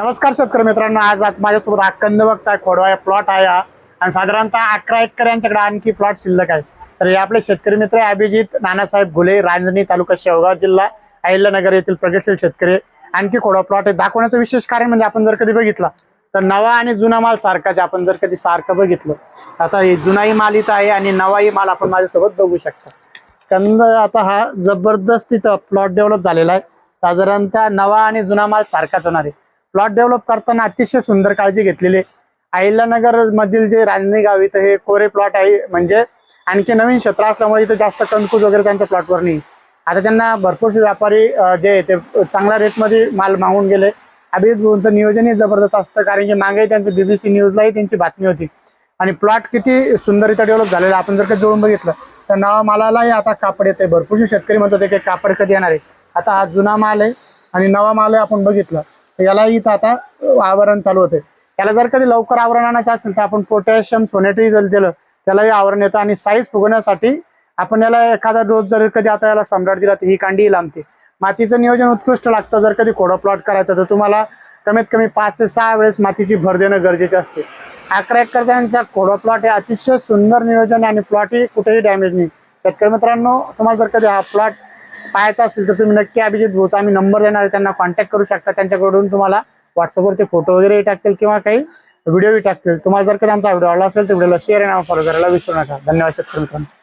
नमस्कार शेतकरी मित्रांनो आज माझ्यासोबत हा कंद बघताय खोडवा प्लॉट आहे हा. आणि साधारणतः अकरा एकर यांच्याकडे आणखी प्लॉट शिल्लक आहे. तर हे आपले शेतकरी मित्र आहे अभिजित नानासाहेब घुले रांजणी तालुका शेवगाव जिल्हा अहिल्यानगर येथील प्रगतशील शेतकरी. आणखी खोडवा प्लॉट आहे. दाखवण्याचं विशेष कारण म्हणजे आपण जर कधी बघितला तर नवा आणि जुना माल सारखाच आपण जर कधी सारखं बघितलं आता हे जुनाही माल इथं आहे आणि नवाही माल आपण माझ्यासोबत बघू शकता. कंद आता हा जबरदस्त इथं प्लॉट डेव्हलप झालेला आहे. साधारणतः नवा आणि जुना माल सारखाच होणार आहे. प्लॉट डेव्हलप करताना अतिशय सुंदर काळजी घेतलेली आहे. अहिल्यानगर मधील जे रांजणी गाव इथं हे कोरे प्लॉट आहे म्हणजे आणखी नवीन क्षेत्र असल्यामुळे इथं जास्त कंदकूज वगैरे त्यांच्या प्लॉटवर नाही. आता त्यांना भरपूर व्यापारी जे आहे ते चांगल्या रेटमध्ये माल मागून गेले. अभिजित भाऊंचं नियोजनही जबरदस्त असतं कारण की मागे त्यांचं बीबीसी न्यूजलाही त्यांची बातमी होती. आणि प्लॉट किती सुंदर इथं डेव्हलप झालेला आपण जर का जोडून बघितलं तर नवा मालालाही आता कापड येते भरपूरशी शेतकरी म्हणतात की कापड कधी येणार आहे. आता हा जुना माल आहे आणि नवा माल आहे आपण बघितलं याला यालाही इथं आता आवरण चालू होते त्याला जर कधी लवकर आवरण आणायचं असेल तर आपण पोटॅशियम सोनेटही जर दिलं त्यालाही आवरण येतं आणि साईज फुगवण्यासाठी आपण याला एखादा डोस जर कधी आता याला सम्राट दिला तर ही कांडी लांबते. मातीचं नियोजन उत्कृष्ट लागतं जर कधी खोडं प्लॉट करायचं तर तुम्हाला कमीत कमी पाच ते सहा वेळेस मातीची भर देणं गरजेचे असते. अकरा एकर त्यांच्या प्लॉट हे अतिशय सुंदर नियोजन आणि प्लॉटही कुठेही डॅमेज नाही. शेतकरी मित्रांनो तुम्हाला जर कधी हा प्लॉट पाहायचा असेल तर तुम्ही नक्की अभिजित भाऊचा आम्ही नंबर देणार आहे त्यांना कॉन्टॅक्ट करू शकता. त्यांच्याकडून तुम्हाला व्हॉट्सअपवर ते फोटो वगैरेही टाकतील किंवा काही व्हिडिओही टाकतील. तुम्हाला जर कधी आमचा व्हिडिओ आवडला असेल तर व्हिडिओला शेअर आणि फॉलो करायला विसरू नका. धन्यवाद शेतकरी मित्रांनो.